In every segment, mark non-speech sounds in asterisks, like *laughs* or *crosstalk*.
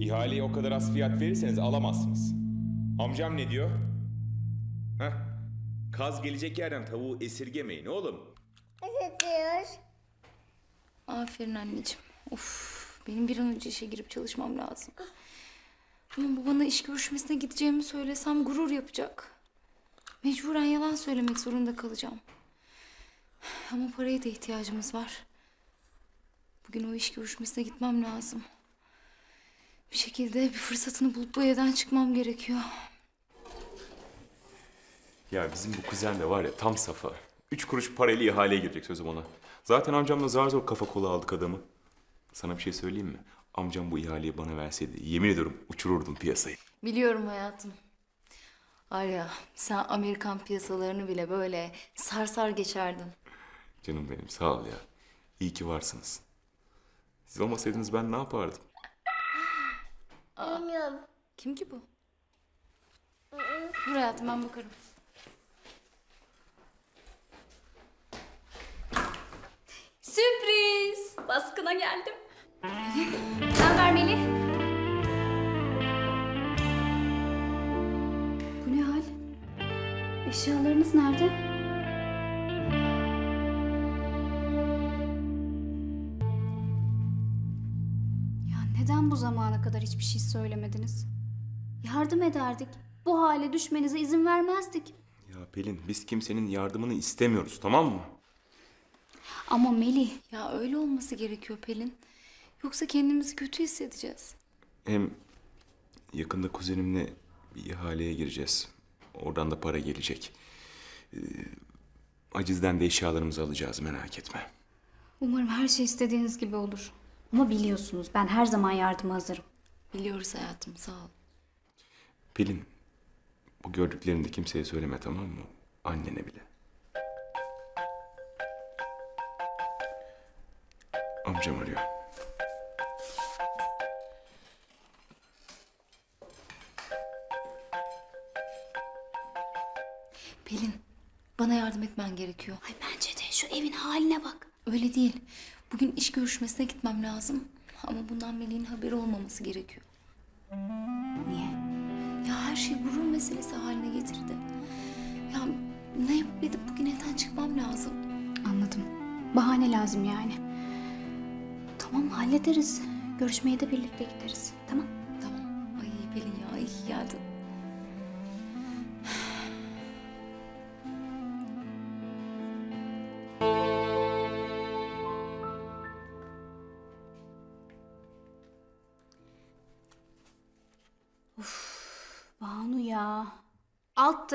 İhaleye o kadar az fiyat verirseniz alamazsınız. Amcam ne diyor? Heh. Kaz gelecek yerden tavuğu esirgemeyin oğlum. Istiyoruz. Aferin anneciğim. Of, benim bir an önce işe girip çalışmam lazım. Ama bu bana iş görüşmesine gideceğimi söylesem gurur yapacak. Mecburen yalan söylemek zorunda kalacağım. Ama paraya da ihtiyacımız var. Bugün o iş görüşmesine gitmem lazım. Bir şekilde bir fırsatını bulup bu evden çıkmam gerekiyor. Ya bizim bu kuzen de var ya tam safa. Üç kuruş parayla ihaleye girecek sözüm ona. Zaten amcamla zar zor kafa kola aldık adamı. Sana bir şey söyleyeyim mi? Amcam bu ihaleyi bana verseydi yemin ediyorum uçururdum piyasayı. Biliyorum hayatım. Var ya sen Amerikan piyasalarını bile böyle sarsar geçerdin. Canım benim sağ ol ya. İyi ki varsınız. Siz olmasaydınız ben ne yapardım? Bilmiyorum. Kim ki bu? Dur hayatım ben bakarım. Sürpriz! Baskına geldim. Ne haber Melih? Bu ne hal? Eşyalarınız nerede? Hiçbir şey söylemediniz? Yardım ederdik. Bu hale düşmenize izin vermezdik. Ya Pelin biz kimsenin yardımını istemiyoruz tamam mı? Ama Melih, Ya öyle olması gerekiyor Pelin. Yoksa kendimizi kötü hissedeceğiz. Hem yakında kuzenimle bir ihaleye gireceğiz. Oradan da para gelecek. Ee, acizden de eşyalarımızı alacağız merak etme. umarım her şey istediğiniz gibi olur. Ama biliyorsunuz ben her zaman yardıma hazırım. Biliyoruz hayatım sağ ol. Pelin bu gördüklerini de kimseye söyleme tamam mı? Annene bile. Amcam arıyor. Pelin bana yardım etmen gerekiyor. Ay bence de şu evin haline bak. Öyle değil. Bugün iş görüşmesine gitmem lazım. Ama bundan Melih'in haberi olmaması gerekiyor. Niye? Ya her şey gurur meselesi haline getirdi. Ya ne yapıp edip bugün evden çıkmam lazım. Anladım. Bahane lazım yani. Tamam hallederiz. Görüşmeye de birlikte gideriz. Tamam. Tamam. Ay Pelin ya iyi geldin.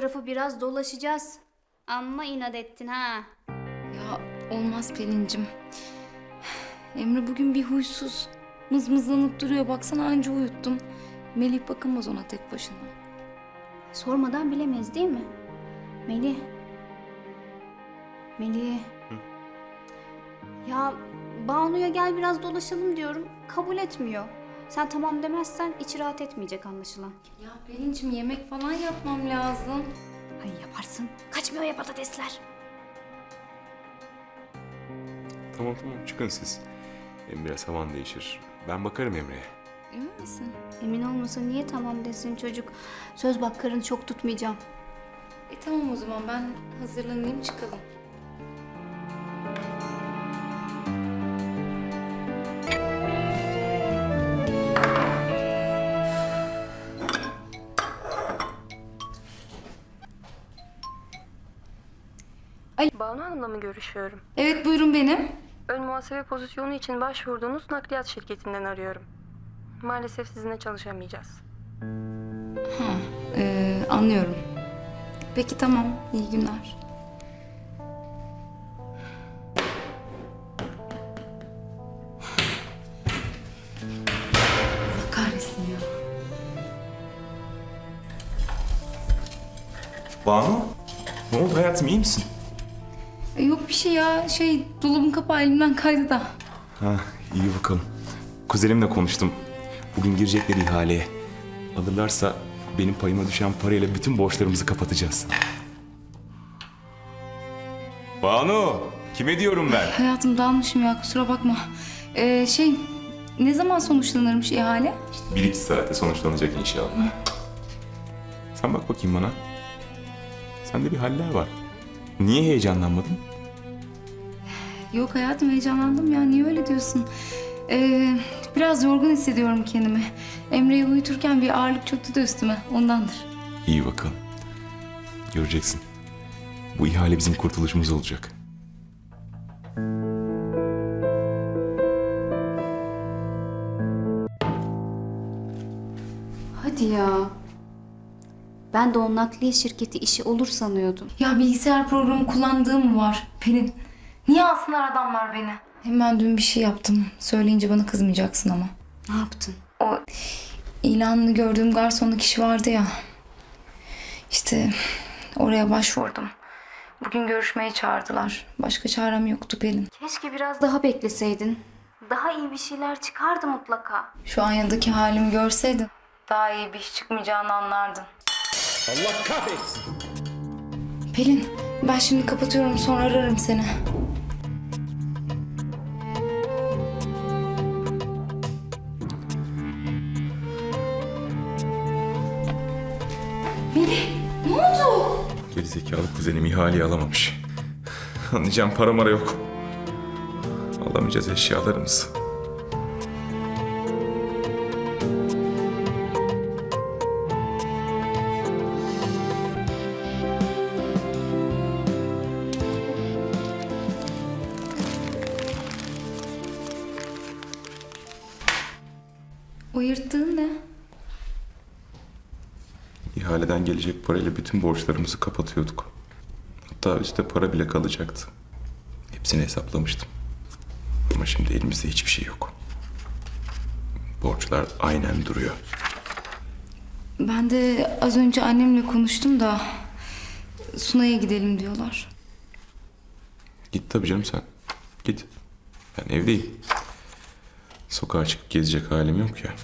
Tarafı biraz dolaşacağız. Amma inat ettin ha. Ya olmaz Pelin'cim. Emre bugün bir huysuz. Mızmızlanıp duruyor. Baksana anca uyuttum. Melih bakamaz ona tek başına. Sormadan bilemez değil mi? Melih. Melih. Ya Banu'ya gel biraz dolaşalım diyorum. Kabul etmiyor. Sen tamam demezsen içi rahat etmeyecek anlaşılan. Ya Pelin'cim yemek falan yapmam lazım. Ay yaparsın. Kaçmıyor ya patatesler. Tamam tamam çıkın siz. Hem biraz havan değişir. Ben bakarım Emre'ye. Emin misin? Emin olmasa niye tamam desin çocuk? Söz bak karın çok tutmayacağım. E tamam o zaman ben hazırlanayım çıkalım. Hanım'la mı görüşüyorum? Evet buyurun benim. Ön muhasebe pozisyonu için başvurduğunuz nakliyat şirketinden arıyorum. Maalesef sizinle çalışamayacağız. Ee, anlıyorum. Peki tamam. İyi günler. Allah kahretsin ya. Banu? Ne oldu hayatım iyi misin? Bir şey ya. Şey dolabın kapağı elimden kaydı da. Ha iyi bakalım. Kuzenimle konuştum. Bugün girecekler ihaleye. Alırlarsa benim payıma düşen parayla bütün borçlarımızı kapatacağız. Banu, kime diyorum ben? Hayatım dalmışım ya kusura bakma. Ee, şey ne zaman sonuçlanırmış ihale? Bir iki saate sonuçlanacak inşallah. Sen bak bakayım bana. Sende bir haller var. Niye heyecanlanmadın? Yok hayatım heyecanlandım ya. Niye öyle diyorsun? Ee, biraz yorgun hissediyorum kendimi. Emre'yi uyuturken bir ağırlık çöktü de üstüme. Ondandır. İyi bakalım. Göreceksin. Bu ihale bizim kurtuluşumuz olacak. Hadi ya. Ben de o nakliye şirketi işi olur sanıyordum. Ya bilgisayar programı kullandığım var Pelin. Niye alsınlar adamlar beni? Hem ben dün bir şey yaptım. Söyleyince bana kızmayacaksın ama. Ne yaptın? O ilanını gördüğüm garsonluk işi vardı ya. İşte oraya başvurdum. Bugün görüşmeye çağırdılar. Başka çarem yoktu Pelin. Keşke biraz daha bekleseydin. Daha iyi bir şeyler çıkardı mutlaka. Şu aynadaki halimi görseydin daha iyi bir iş çıkmayacağını anlardın. Allah kahretsin. Pelin ben şimdi kapatıyorum sonra ararım seni. Melih ne oldu? Gerizekalı kuzenim ihaleyi alamamış. Anlayacağım para mara yok. Alamayacağız eşyalarımızı. Parayla bütün borçlarımızı kapatıyorduk. Hatta üstte para bile kalacaktı. Hepsini hesaplamıştım. Ama şimdi elimizde hiçbir şey yok. Borçlar aynen duruyor. Ben de az önce annemle konuştum da Sunay'a gidelim diyorlar. Git tabii canım sen. Git. Ben evdeyim. Sokağa çıkıp gezecek halim yok ya.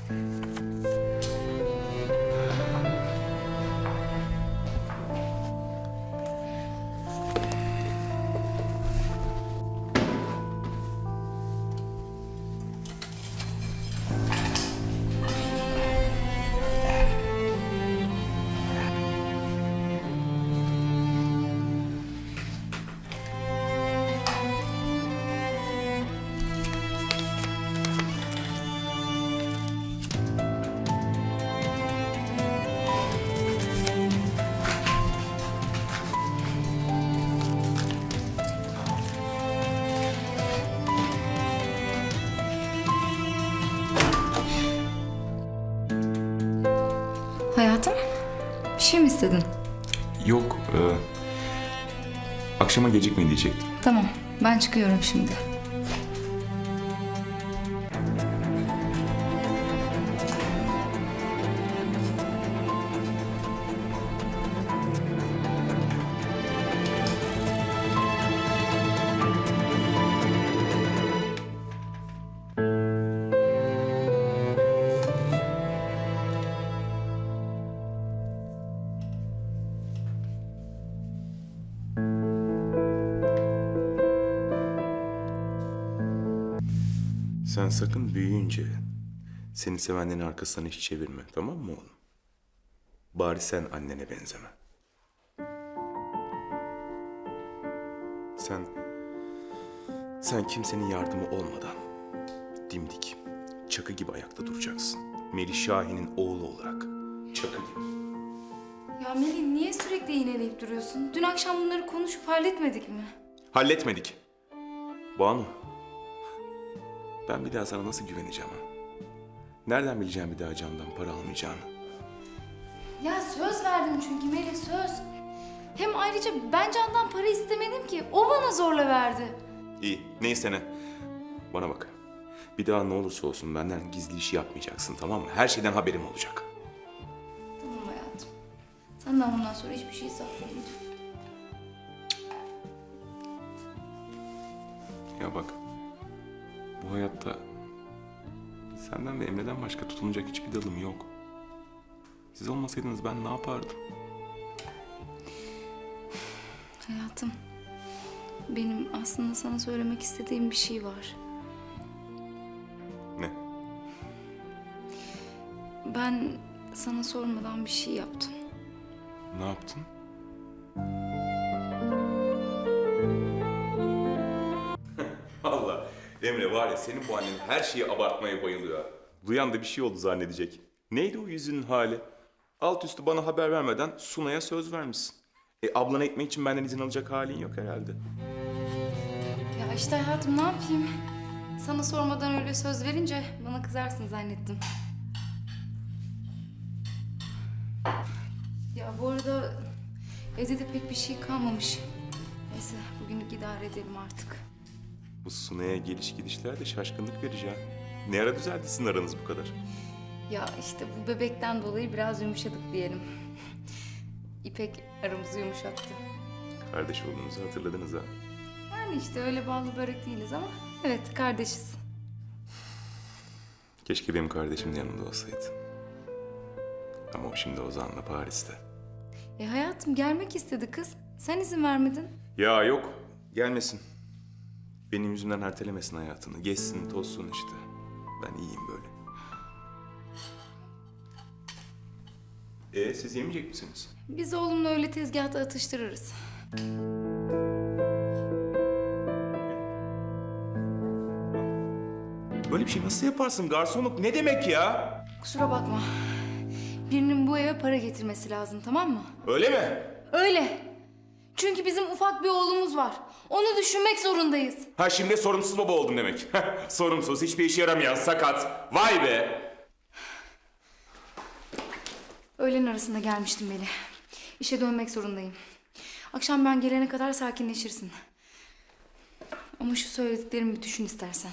Şey mi istedin? Yok. e, akşama gecikme diyecektim. Tamam ben çıkıyorum şimdi. Sakın büyüyünce seni sevenlerin arkasından hiç çevirme tamam mı oğlum? Bari sen annene benzeme. Sen sen kimsenin yardımı olmadan dimdik, çakı gibi ayakta duracaksın. Melih Şahin'in oğlu olarak çakı gibi. Ya Melih niye sürekli iğneleyip duruyorsun? Dün akşam bunları konuşup halletmedik mi? Halletmedik. Banu. Ben bir daha sana nasıl güveneceğim ha? Nereden bileceğim bir daha candan para almayacağını? Ya söz verdim çünkü Melih söz. Hem ayrıca ben Can'dan para istemedim ki. O bana zorla verdi. İyi, neyse ne. Bana bak. Bir daha ne olursa olsun benden gizli iş yapmayacaksın tamam mı? Her şeyden haberim olacak. Tamam hayatım. Senden bundan sonra hiçbir şey saklamayacağım. Ya bak. Bu hayatta senden ve Emre'den başka tutunacak hiçbir dalım yok. Siz olmasaydınız ben ne yapardım? Hayatım. Benim aslında sana söylemek istediğim bir şey var. Ne? ben sana sormadan bir şey yaptım. Ne yaptın? Emre var ya senin bu annen her şeyi abartmaya bayılıyor. Duyan da bir şey oldu zannedecek. Neydi o yüzünün hali? Alt üstü bana haber vermeden Sunay'a söz vermişsin. E ablana ekmek için benden izin alacak halin yok herhalde. Ya işte hayatım ne yapayım? Sana sormadan öyle söz verince bana kızarsın zannettim. Ya bu arada evde de pek bir şey kalmamış. Neyse bugünlük idare edelim artık. Bu Sunay'a geliş gidişler de şaşkınlık vereceğim. Ne ara düzeldi sizin aranız bu kadar? Ya işte bu bebekten dolayı biraz yumuşadık diyelim. İpek aramızı yumuşattı. Kardeş olduğunuzu hatırladınız ha. Yani işte öyle bağlı börek değiliz ama evet kardeşiz. Keşke benim kardeşim de yanımda olsaydı. Ama o şimdi Ozan'la Paris'te. E hayatım gelmek istedi kız. Sen izin vermedin. Ya yok, gelmesin. Benim yüzümden ertelemesin hayatını. Geçsin, tozsun işte. Ben iyiyim böyle. E siz yemeyecek misiniz? Biz oğlumla öyle tezgahta atıştırırız. Böyle bir şey nasıl yaparsın? Garsonluk ne demek ya? Kusura bakma. Birinin bu eve para getirmesi lazım tamam mı? Öyle mi? Öyle. Çünkü bizim ufak bir oğlumuz var. Onu düşünmek zorundayız. Ha şimdi sorumsuz baba oldum demek. sorumsuz, hiçbir işe yaramayan, sakat. Vay be! Öğlen arasında gelmiştim Melih. İşe dönmek zorundayım. Akşam ben gelene kadar sakinleşirsin. Ama şu söylediklerimi bir düşün istersen.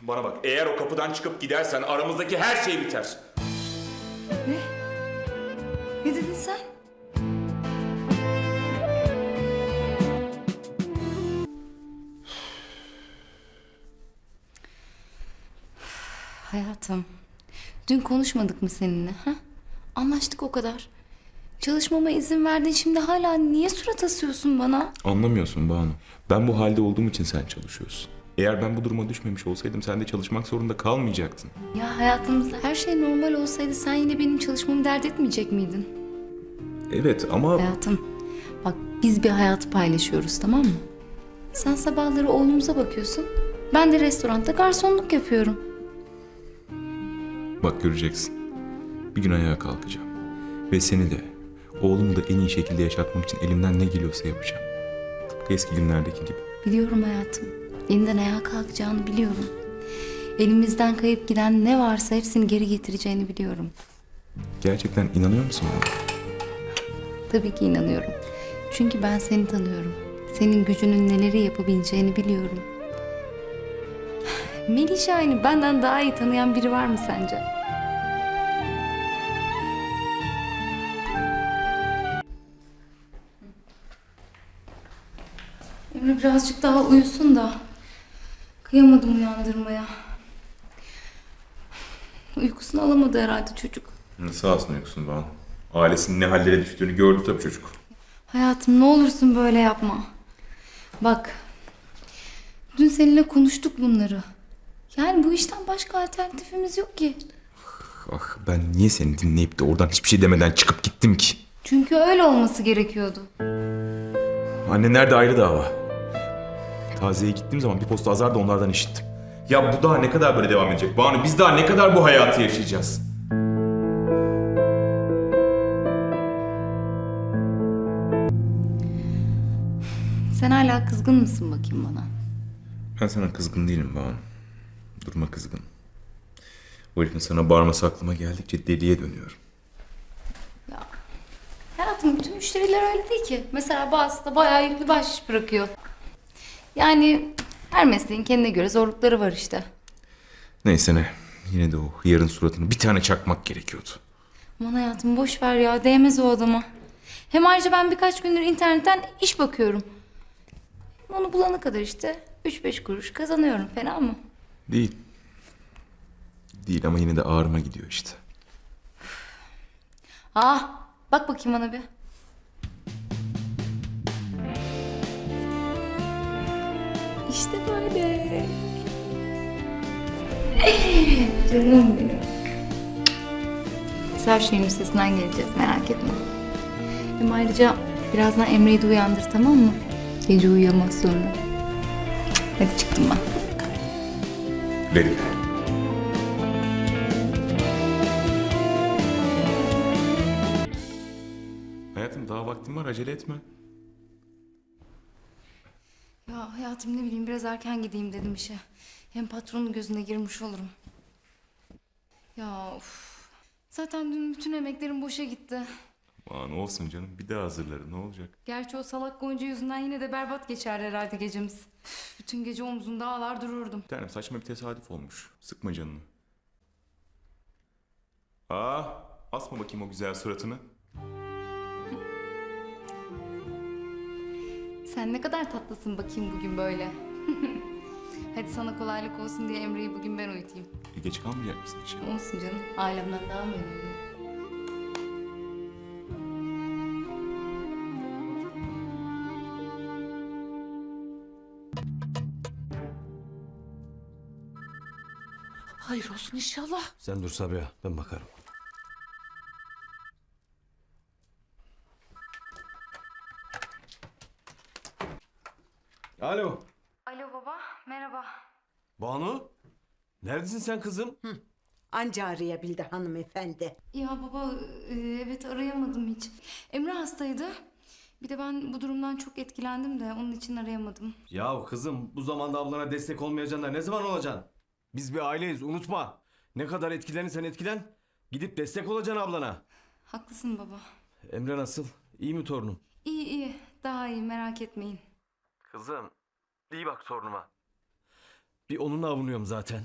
Bana bak, eğer o kapıdan çıkıp gidersen aramızdaki her şey biter. Ne Hayatım, dün konuşmadık mı seninle? Ha? Anlaştık o kadar. Çalışmama izin verdin şimdi hala niye surat asıyorsun bana? Anlamıyorsun Banu. Ben bu halde olduğum için sen çalışıyorsun. Eğer ben bu duruma düşmemiş olsaydım sen de çalışmak zorunda kalmayacaktın. Ya hayatımızda her şey normal olsaydı sen yine benim çalışmamı dert etmeyecek miydin? Evet ama... Hayatım, bak biz bir hayatı paylaşıyoruz tamam mı? Sen sabahları oğlumuza bakıyorsun. Ben de restoranda garsonluk yapıyorum. Bak göreceksin. Bir gün ayağa kalkacağım. Ve seni de, oğlumu da en iyi şekilde yaşatmak için elimden ne geliyorsa yapacağım. Tıpkı eski günlerdeki gibi. Biliyorum hayatım. Yeniden ayağa kalkacağını biliyorum. Elimizden kayıp giden ne varsa hepsini geri getireceğini biliyorum. Gerçekten inanıyor musun bana? Tabii ki inanıyorum. Çünkü ben seni tanıyorum. Senin gücünün neleri yapabileceğini biliyorum. Melih Şahin'i benden daha iyi tanıyan biri var mı sence? Emre birazcık daha uyusun da. Kıyamadım uyandırmaya. Uykusunu alamadı herhalde çocuk. Sağ olsun uykusun Banu. Ailesinin ne hallere düştüğünü gördü tabii çocuk. Hayatım ne olursun böyle yapma. Bak. Dün seninle konuştuk bunları. Yani bu işten başka alternatifimiz yok ki. Ah ben niye seni dinleyip de oradan hiçbir şey demeden çıkıp gittim ki? Çünkü öyle olması gerekiyordu. Anneler de ayrı dava. Taziyeye gittiğim zaman bir posta azar da onlardan işittim. Ya bu daha ne kadar böyle devam edecek? Banu biz daha ne kadar bu hayatı yaşayacağız? Sen hala kızgın mısın bakayım bana? Ben sana kızgın değilim Banu. Durma kızgın. O herifin sana bağırması aklıma geldikçe deliye dönüyorum. Ya. Hayatım bütün müşteriler öyle değil ki. Mesela bazısı da bayağı yüklü bahşiş bırakıyor. Yani her mesleğin kendine göre zorlukları var işte. Neyse ne. Yine de o hıyarın suratını bir tane çakmak gerekiyordu. Aman hayatım boş ver ya değmez o adama. Hem ayrıca ben birkaç gündür internetten iş bakıyorum. Onu bulana kadar işte 3-5 kuruş kazanıyorum fena mı? Değil. Değil ama yine de ağrıma gidiyor işte. Ah bak bakayım bana bir. İşte böyle. Canım benim. Her şeyin üstesinden geleceğiz merak etme. Hem ayrıca birazdan Emre'yi de uyandır tamam mı? Gece uyuyamaz sonra. Hadi çıktım ben. Verin. Hayatım daha vaktim var acele etme. Ya hayatım ne bileyim biraz erken gideyim dedim işe. Hem patronun gözüne girmiş olurum. Ya of. Zaten dün bütün emeklerim boşa gitti. Aa, ne olsun canım bir daha hazırlarım ne olacak? Gerçi o salak Gonca yüzünden yine de berbat geçer herhalde gecemiz. Bütün gece omzunda ağlar dururdum. Bir tanem saçma bir tesadüf olmuş. Sıkma canını. Aa, asma bakayım o güzel suratını. Sen ne kadar tatlısın bakayım bugün böyle. *laughs* Hadi sana kolaylık olsun diye Emre'yi bugün ben uyutayım. E, geç kalmayacak mısın işe? Olsun canım. Ailemden daha mı önemli? Hayır olsun inşallah. Sen dur Sabiha, ben bakarım. Alo, Alo baba, merhaba. Banu? Neredesin sen kızım? Anca arayabildi hanımefendi. Ya baba, e, evet arayamadım hiç. Emre hastaydı. Bir de ben bu durumdan çok etkilendim de onun için arayamadım. Ya kızım, bu zamanda ablana destek olmayacaksın da ne zaman olacaksın? Biz bir aileyiz, unutma. Ne kadar etkilenirsen etkilen, gidip destek olacaksın ablana. Haklısın baba. Emre nasıl? İyi mi torunum? İyi iyi, daha iyi merak etmeyin. Kızım, iyi bak torunuma. Bir onunla avunuyorum zaten.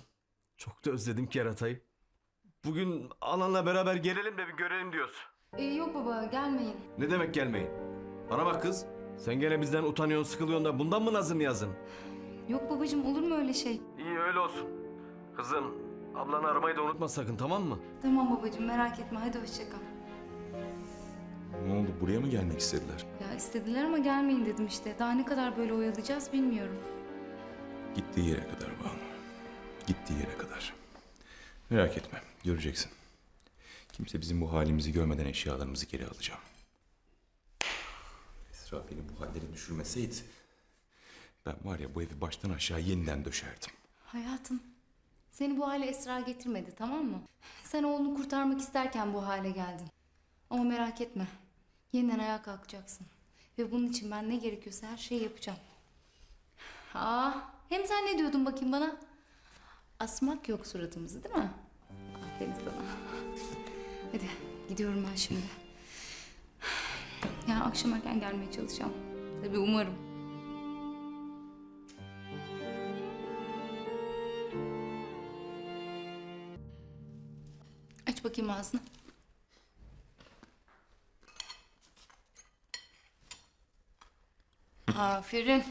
Çok da özledim keratayı. Bugün ananla beraber gelelim de bir görelim diyoruz. Ee, yok baba, gelmeyin. Ne demek gelmeyin? Bana bak kız. Sen gene bizden utanıyorsun, sıkılıyorsun da bundan mı nazım yazın? Yok babacığım, olur mu öyle şey? İyi öyle olsun. Kızım, ablanı aramayı da unutma sakın tamam mı? Tamam babacığım, merak etme. Hadi hoşça kal. Ne oldu buraya mı gelmek istediler? Ya istediler ama gelmeyin dedim işte. Daha ne kadar böyle oyalayacağız bilmiyorum. Gittiği yere kadar Banu. Gittiği yere kadar. Merak etme göreceksin. Kimse bizim bu halimizi görmeden eşyalarımızı geri alacağım. Esra beni bu hallere düşürmeseydi... Ben var ya bu evi baştan aşağı yeniden döşerdim. Hayatım, seni bu hale Esra getirmedi tamam mı? Sen oğlunu kurtarmak isterken bu hale geldin. Ama merak etme, yeniden ayağa kalkacaksın. Ve bunun için ben ne gerekiyorsa her şeyi yapacağım. Aa, hem sen ne diyordun bakayım bana? Asmak yok suratımızı değil mi? Aferin sana. Hadi gidiyorum ben şimdi. Yani akşam erken gelmeye çalışacağım. Tabii umarım. Bakayım ağzını. Aferin.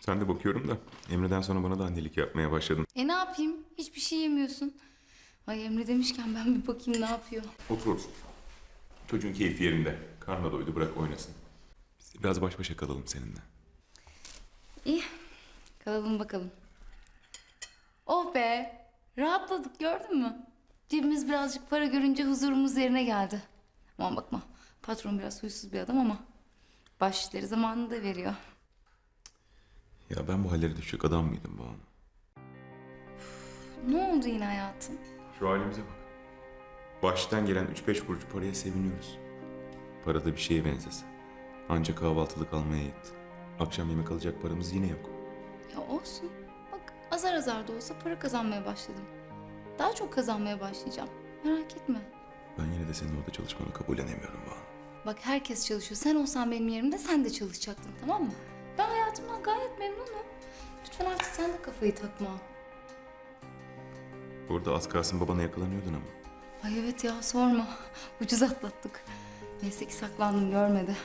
Sen de bakıyorum da Emre'den sonra bana da annelik yapmaya başladın. E ne yapayım? Hiçbir şey yemiyorsun. Ay Emre demişken ben bir bakayım ne yapıyor. Otur otur. Çocuğun keyfi yerinde. Karnına doydu bırak oynasın. Biz de biraz baş başa kalalım seninle. İyi. Kalalım bakalım. Oh be. Rahatladık gördün mü? Cebimiz birazcık para görünce huzurumuz yerine geldi. Aman bakma. Patron biraz huysuz bir adam ama başları zamanında veriyor. Ya ben bu hallere düşecek adam mıydım Banu? Ne oldu yine hayatım? Şu halimize bak. Baştan gelen 3-5 kuruş paraya seviniyoruz. Para da bir şeye benzese. Ancak kahvaltılık almaya yetti. Akşam yemek alacak paramız yine yok. Ya olsun. Bak azar azar da olsa para kazanmaya başladım. Daha çok kazanmaya başlayacağım. Merak etme. Ben yine de senin orada çalışmanı kabullenemiyorum Banu. Bak herkes çalışıyor. Sen olsan benim yerimde sen de çalışacaktın tamam mı? Ben hayatımdan gayet memnunum. Lütfen artık sen de kafayı takma. Burada az kalsın babana yakalanıyordun ama. Ay evet ya sorma. *laughs* Ucuz atlattık. Neyse ki saklandım görmedi.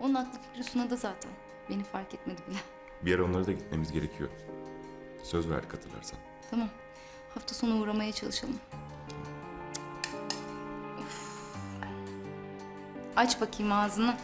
Onun aklı fikri Suna'da zaten. Beni fark etmedi bile. Bir ara onlara da gitmemiz gerekiyor. Söz verdik hatırlarsan. Tamam. Hafta sonu uğramaya çalışalım. Of. Aç bakayım ağzını.